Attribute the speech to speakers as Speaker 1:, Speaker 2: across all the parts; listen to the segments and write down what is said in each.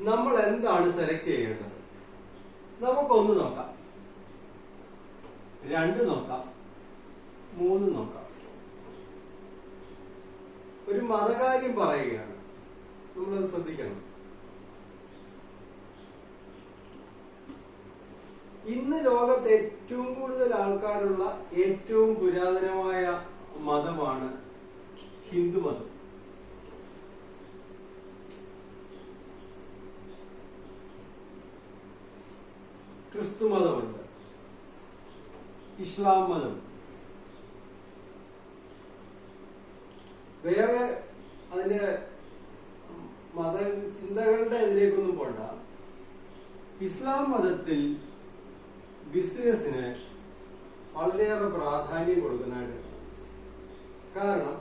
Speaker 1: നമ്മൾ എന്താണ് സെലക്ട് ചെയ്യേണ്ടത്? നമുക്കൊന്ന് നോക്കാം. രണ്ട് നോക്കാം. മൂന്ന് നോക്കാം. ഒരു മതകാര്യം പറയുകയാണ്. നമ്മളത് ശ്രദ്ധിക്കണം. ഇന്ന് ലോകത്ത് ഏറ്റവും കൂടുതൽ ആൾക്കാരുള്ള ഏറ്റവും ക്രിസ്തു മതമുണ്ട്. ഇസ്ലാം മതം. വേറെ അതിന്റെ മത ചിന്തകളുടെ ഇതിലേക്കൊന്നും പോണ്ട. ഇസ്ലാം മതത്തിൽ ബിസിനസ്സിന് വളരെയേറെ പ്രാധാന്യം കൊടുക്കുന്നതായിട്ട്. കാരണം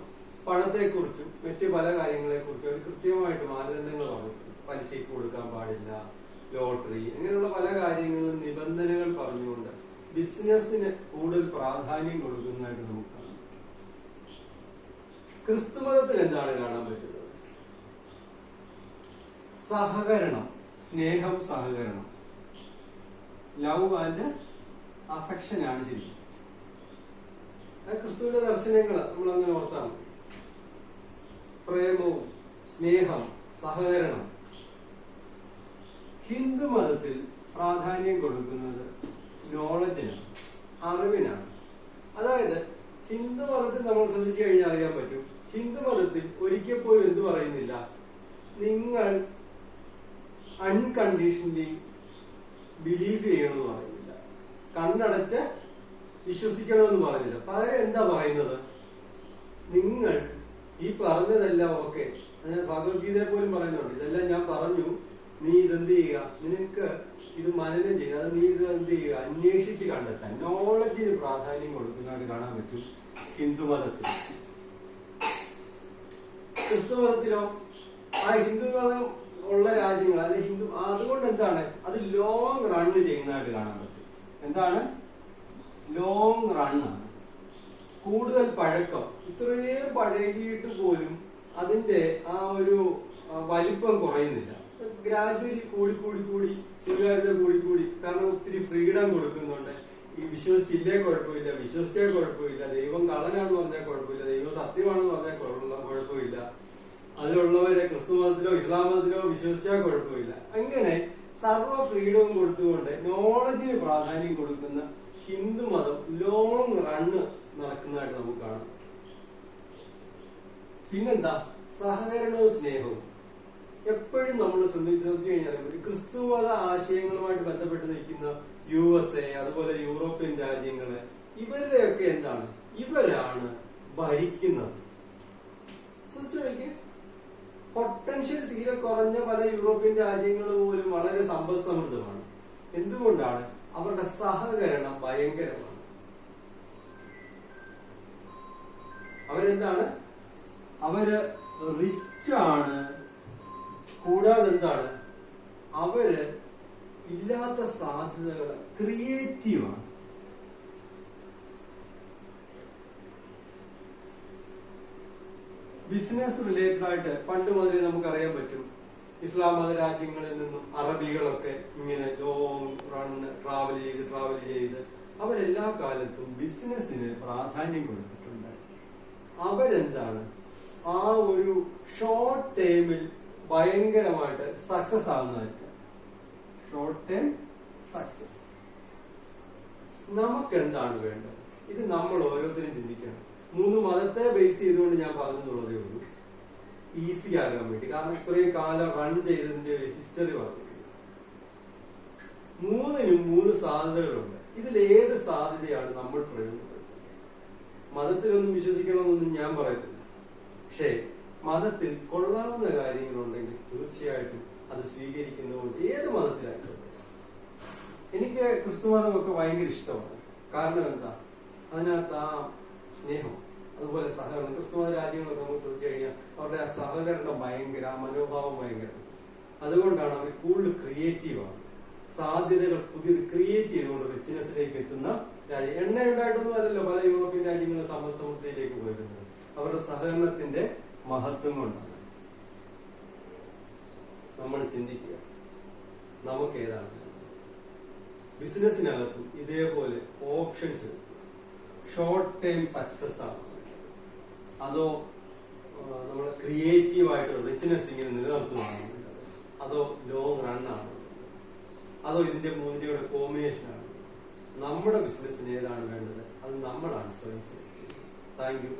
Speaker 1: പണത്തെക്കുറിച്ചും മറ്റ് പല കാര്യങ്ങളെക്കുറിച്ചും അവർ കൃത്യമായിട്ട് മാനദണ്ഡങ്ങൾ പറഞ്ഞു പലിശയ്ക്ക് കൊടുക്കാൻ പാടില്ല. ലോട്ടറി അങ്ങനെയുള്ള പല കാര്യങ്ങളും നിബന്ധനകൾ പറഞ്ഞുകൊണ്ട് ബിസിനസ്സിന് കൂടുതൽ പ്രാധാന്യം കൊടുക്കുന്നതായിട്ട് നമുക്ക് കാണാം. ക്രിസ്തുമതത്തിൽ എന്താണ് കാണാൻ പറ്റുന്നത്? സഹകരണം സ്നേഹം സഹകരണം. ലവ് ആൻഡ് അഫക്ഷൻ ആണ് ശരിക്കും. ക്രിസ്തുവിന്റെ ദർശനങ്ങൾ നമ്മൾ അങ്ങനെ ഓർത്താണ് പ്രേമവും സ്നേഹം സഹകരണം. ഹിന്ദു മതത്തിൽ പ്രാധാന്യം കൊടുക്കുന്നത് നോളജിനാണ് അറിവിനാണ്. അതായത് ഹിന്ദു മതത്തിൽ നമ്മൾ ശ്രദ്ധിച്ചു കഴിഞ്ഞാൽ അറിയാൻ പറ്റും. ഹിന്ദു മതത്തിൽ ഒരിക്കൽ പോലും എന്ത് പറയുന്നില്ല. നിങ്ങൾ അൺകണ്ടീഷണലി ബിലീവ് ചെയ്യണമെന്ന് പറയുന്നില്ല. കണ്ണടച്ച് വിശ്വസിക്കണമെന്ന് പറയുന്നില്ല. പകരം എന്താ പറയുന്നത്? നിങ്ങൾ ഈ പറഞ്ഞതെല്ലാം ഓക്കെ ഭഗവത്ഗീതയെ പോലും പറയുന്നുണ്ട്. ഇതെല്ലാം ഞാൻ പറഞ്ഞു. നീ ഇതെന്ത് ചെയ്യുക? നിനക്ക് ഇത് മനനം ചെയ്യുക അത് നീ ഇത് എന്ത് ചെയ്യുക? അന്വേഷിച്ച് കണ്ടെത്താൻ. നോളജിന് പ്രാധാന്യം കൊടുക്കുന്നതായിട്ട് കാണാൻ പറ്റും ഹിന്ദു മതത്തിൽ. ക്രിസ്തു മതത്തിലോ ആ ഹിന്ദു മതം ഉള്ള രാജ്യങ്ങൾ അല്ലെ ഹിന്ദു അതുകൊണ്ട് എന്താണ്? അത് ലോങ് റണ്ണ് ചെയ്യുന്നതായിട്ട് കാണാൻ പറ്റും. എന്താണ്? ലോങ് റണ്ണാണ് കൂടുതൽ പഴക്കം. ഇത്രയും പഴകിയിട്ട് പോലും അതിന്റെ ആ ഒരു വലിപ്പം കുറയുന്നില്ല. ഗ്രാജുവലി കൂടി കൂടി കൂടി സ്വീകാര്യത കൂടി കൂടി. കാരണം ഒത്തിരി ഫ്രീഡം കൊടുക്കുന്നുണ്ട്. ഈ വിശ്വസിച്ചില്ലേ കുഴപ്പമില്ല വിശ്വസിച്ചാൽ കുഴപ്പമില്ല. ദൈവം കള്ളനാണെന്ന് പറഞ്ഞാൽ കുഴപ്പമില്ല ദൈവം സത്യമാണെന്ന് പറഞ്ഞാൽ കുഴപ്പമില്ല- അതിലുള്ളവരെ ക്രിസ്തു മതത്തിലോ ഇസ്ലാം മതത്തിലോ വിശ്വസിച്ചാൽ കുഴപ്പമില്ല. അങ്ങനെ സർവ ഫ്രീഡവും കൊടുത്തുകൊണ്ട് നോളജിന് പ്രാധാന്യം കൊടുക്കുന്ന ഹിന്ദു മതം ലോങ് റണ്ണ് നടക്കുന്നതായിട്ട് നമുക്ക് കാണാം. പിന്നെന്താ? സഹകരണവും സ്നേഹവും. എപ്പോഴും നമ്മൾ ശ്രദ്ധിച്ച് നിർത്തി കഴിഞ്ഞാൽ ഒരു ക്രിസ്തുമത ആശയങ്ങളുമായിട്ട് ബന്ധപ്പെട്ട് നിൽക്കുന്ന യു എസ് എ അതുപോലെ യൂറോപ്യൻ രാജ്യങ്ങൾ ഇവരുടെയൊക്കെ എന്താണ്? ഇവരാണ് ഭരിക്കുന്നത്. പൊട്ടൻഷ്യൽ തീരെ കുറഞ്ഞ പല യൂറോപ്യൻ രാജ്യങ്ങൾ പോലും വളരെ സമ്പദ് സമൃദ്ധമാണ് എന്തുകൊണ്ടാണ്? അവരുടെ സഹകരണം ഭയങ്കരമാണ്. അവരെന്താണ്? അവർ റിച്ച് ആണ്. കൂടാതെ എന്താണ് അവർ ഇല്ലാത്ത സാധ്യതകൾ ക്രിയേറ്റീവാണ്. ബിസിനസ് റിലേറ്റഡ് ആയിട്ട് പണ്ട് മുതലേ നമുക്കറിയാൻ പറ്റും. ഇസ്ലാം മത രാജ്യങ്ങളിൽ നിന്നും അറബികളൊക്കെ ഇങ്ങനെ ലോങ് റണ്ണ് ട്രാവൽ ചെയ്ത് ട്രാവൽ ചെയ്ത് അവരെല്ലാ കാലത്തും ബിസിനസ്സിന് പ്രാധാന്യം കൊടുത്തിട്ടുണ്ട്. അവരെന്താണ്? ആ ഒരു ഷോർട്ട് ടൈമിൽ ഭയങ്കരമായിട്ട് സക്സസ് ആവുന്നതായിരിക്കും. ഷോർട്ട് ടേം സക്സസ് നമുക്ക് എന്താണ് വേണ്ടത്? ഇത് നമ്മൾ ഓരോരുത്തരും ചിന്തിക്കണം. മൂന്ന് മതത്തെ ബേസ് ചെയ്തുകൊണ്ട് ഞാൻ പറഞ്ഞെന്നുള്ളതേ ഉള്ളൂ. ഈസി ആകാൻ വേണ്ടി. കാരണം ഇത്രയും കാലം റൺ ചെയ്തതിന്റെ ഹിസ്റ്ററി പറഞ്ഞു മൂന്നിനും മൂന്ന് സാധ്യതകളുണ്ട്. ഇതിൽ ഏത് സാധ്യതയാണ് നമ്മൾ പ്രയോജനപ്പെടുത്തുന്നത്? മതത്തിലൊന്നും വിശ്വസിക്കണമെന്നൊന്നും ഞാൻ പറയത്തില്ല. പക്ഷേ മതത്തിൽ കൊള്ളാവുന്ന കാര്യങ്ങളുണ്ടെങ്കിൽ തീർച്ചയായിട്ടും അത് സ്വീകരിക്കുന്നതുകൊണ്ട് ഏത് മതത്തിലായിക്കോട്ടെ എനിക്ക് ക്രിസ്തു മതമൊക്കെ ഭയങ്കര ഇഷ്ടമാണ്. കാരണം എന്താ? അതിനകത്ത് ആ സ്നേഹം അതുപോലെ സഹകരണം. ക്രിസ്തു മത രാജ്യങ്ങളൊക്കെ നമുക്ക് ശ്രദ്ധിച്ചു കഴിഞ്ഞാൽ അവരുടെ ആ സഹകരണം ഭയങ്കര ആ മനോഭാവം ഭയങ്കര. അതുകൊണ്ടാണ് അവർ കൂടുതൽ ക്രിയേറ്റീവാണ്. സാധ്യതകൾ പുതിയത് ക്രിയേറ്റ് ചെയ്തുകൊണ്ട് റിച്ച്നെസ്സിലേക്ക് എത്തുന്ന രാജ്യം. എണ്ണ ഉണ്ടായിട്ടൊന്നും അല്ലല്ലോ പല യൂറോപ്യൻ രാജ്യങ്ങളും സമ്പദ് സമൃദ്ധിയിലേക്ക് പോയിരുന്നത്. അവരുടെ സഹകരണത്തിന്റെ മഹത്വം നമ്മൾ ചിന്തിക്കുക. നമുക്ക് ഏതാണ് ബിസിനസ്സിനകത്തും ഇതേപോലെ ഓപ്ഷൻസ് ഷോർട്ട് ടൈം സക്സസ് ആണ്. അതോ നമ്മൾ ക്രിയേറ്റീവ് ആയിട്ടുള്ള റിച്ച്നെസ് ഇങ്ങനെ നിലനിർത്തുവാണ് അതോ ലോങ് റണ്ണാണ് അതോ ഇതിന്റെ മൂന്നിന്റെ കോമ്പിനേഷനാണ് നമ്മുടെ ബിസിനസ്സിന് ഏതാണ് വേണ്ടത്? അത് നമ്മളാണ് സ്വയം ചെയ്യുന്നത് താങ്ക് യു